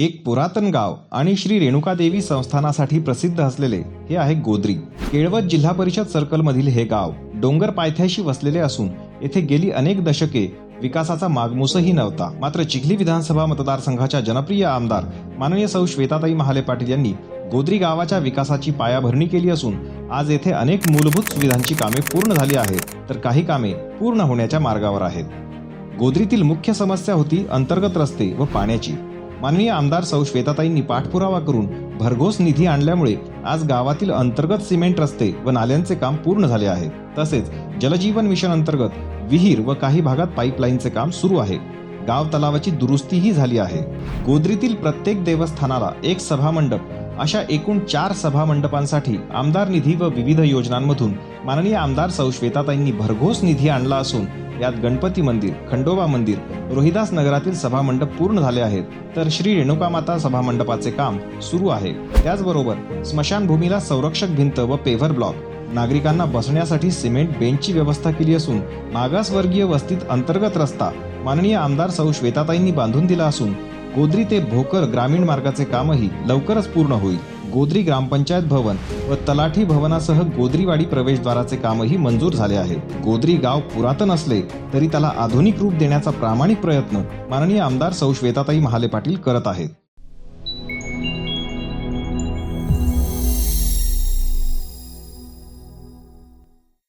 एक पुरातन गाव आणि श्री रेणुकादेवी संस्थानासाठी प्रसिद्ध असलेले हे आहे गोद्री. केळवत जिल्हा परिषद सर्कलमधील हे गाव डोंगर पायथ्याशी वसलेले असून येथे गेली अनेक दशके विकासाचा मागमूसही नव्हता. मात्र चिखली विधानसभा मतदारसंघाच्या जनप्रिय आमदार माननीय सौ श्वेताताई महाले पाटील यांनी गोद्री गावाच्या विकासाची पायाभरणी केली असून आज येथे अनेक मूलभूत सुविधांची कामे पूर्ण झाली आहेत. तर काही कामे पूर्ण होण्याच्या मार्गावर आहेत. गोद्रीतील मुख्य समस्या होती अंतर्गत रस्ते व पाण्याची. माननीय आमदार सौ श्वेताताईंनी पाठपुरावा करून भरघोस निधी आणल्यामुळे आज गावातील अंतर्गत सिमेंट रस्ते व नाल्यांचे काम पूर्ण झाले आहे. तसेच जलजीवन मिशन अंतर्गत विहीर व काही भागात पाईपलाईनचे काम सुरू आहे. गाव तलावाची दुरुस्तीही झाली आहे. गोद्रीतील प्रत्येक देवस्थानाला एक सभामंडप अशा एकूण चार सभामंडपांसाठी आमदार निधी व विविध योजनांमधून माननीय आमदार सौ श्वेताताईंनी भरघोस निधी आणला असून यात गणपती मंदिर खंडोबा मंदिर रोहिदास नगरातील सभा मंडप पूर्ण झाले आहेत. तर श्री रेणुका माता सभा मंडपाचे काम सुरू आहे. त्याचबरोबर स्मशानभूमीला संरक्षक भिंत व पेव्हर ब्लॉक. नागरिकांना बसण्यासाठी सिमेंट बेंचची व्यवस्था केली असून मागासवर्गीय वस्तीत अंतर्गत रस्ता माननीय आमदार सौ. श्वेताताईंनी बांधून दिला असून गोद्री ते भोकर ग्रामीण मार्गाचे कामही लवकरच पूर्ण होईल. गोद्री ग्रामपंचायत भवन व तलाठी भवनासह गोद्रीवाडी प्रवेशद्वाराचे कामही मंजूर झाले आहे. गोद्री गाव पुरातन असले तरी त्याला आधुनिक रूप देण्याचा प्रामाणिक प्रयत्न माननीय आमदार सौ श्वेताताई महाले पाटील करत आहेत.